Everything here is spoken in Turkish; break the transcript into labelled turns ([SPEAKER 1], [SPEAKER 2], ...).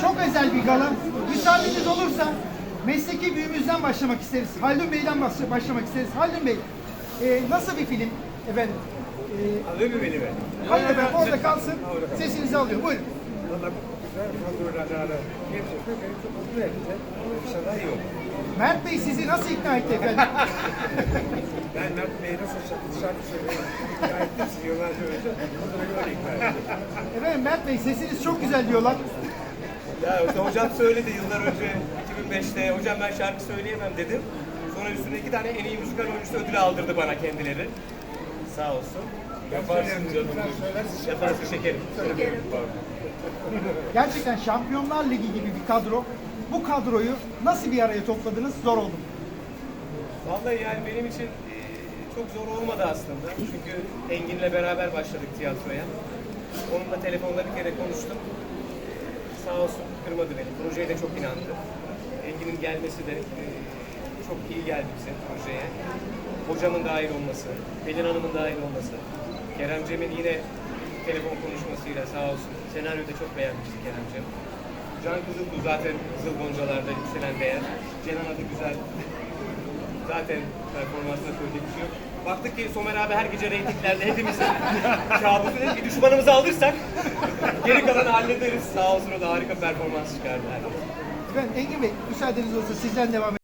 [SPEAKER 1] Çok özel bir gala. Müsaadeniz olursa mesleki büyüğümüzden başlamak isteriz. Haldun Bey'den baş- başlamak isteriz. Haldun Bey, e, nasıl bir film efendim? E,
[SPEAKER 2] Alıyor mu beni be?
[SPEAKER 1] hayır efendim orada kalsın. Sesinizi alıyor. Buyurun.
[SPEAKER 2] Olur.
[SPEAKER 1] Mert Bey sizi nasıl ikna etti efendim?
[SPEAKER 2] Ben Mert Bey'e nasıl şarkı, şarkı söylemeyi ikna ettim yıllarca önce. O da beni öyle ikna etti.
[SPEAKER 1] Efendim Mert Bey sesiniz çok güzel diyorlar.
[SPEAKER 3] Ya hocam söyledi yıllar önce 2005'te hocam ben şarkı söyleyemem dedim. Sonra üstüne iki tane en iyi müzikal oyuncusu ödülü aldırdı bana kendileri. Sağ olsun. Yaparsın canım. Yaparsın şekerim.
[SPEAKER 1] Gerçekten Şampiyonlar Ligi gibi bir kadro. Bu kadroyu nasıl bir araya topladınız? Zor oldu.
[SPEAKER 3] Vallahi yani benim için çok zor olmadı aslında. Çünkü Engin'le beraber başladık tiyatroya. Onunla telefonda bir kere konuştum. Sağ olsun kırmadı beni. Projeye de çok inandı. Engin'in gelmesi de e, çok iyi geldi bize projeye. Hocamın dahil olması, Pelin Hanım'ın dahil olması, Kerem Cem'in yine telefon konuşmasıyla sağ olsun. Senaryoyu da çok beğenmişti Kerem Cem. Can Kızıldu zaten Kızıl Goncalar'da yükselen değer. Cenan adı güzel. Zaten performansına söyleyecek bir şey yok. Baktık ki Somer abi her gece reytinglerde hepimizin kabusu dedik ki düşmanımızı alırsak geri kalanı hallederiz. Sağ olsun o da harika performans çıkardı.
[SPEAKER 1] Efendim Engin Bey müsaadeniz olursa sizden devam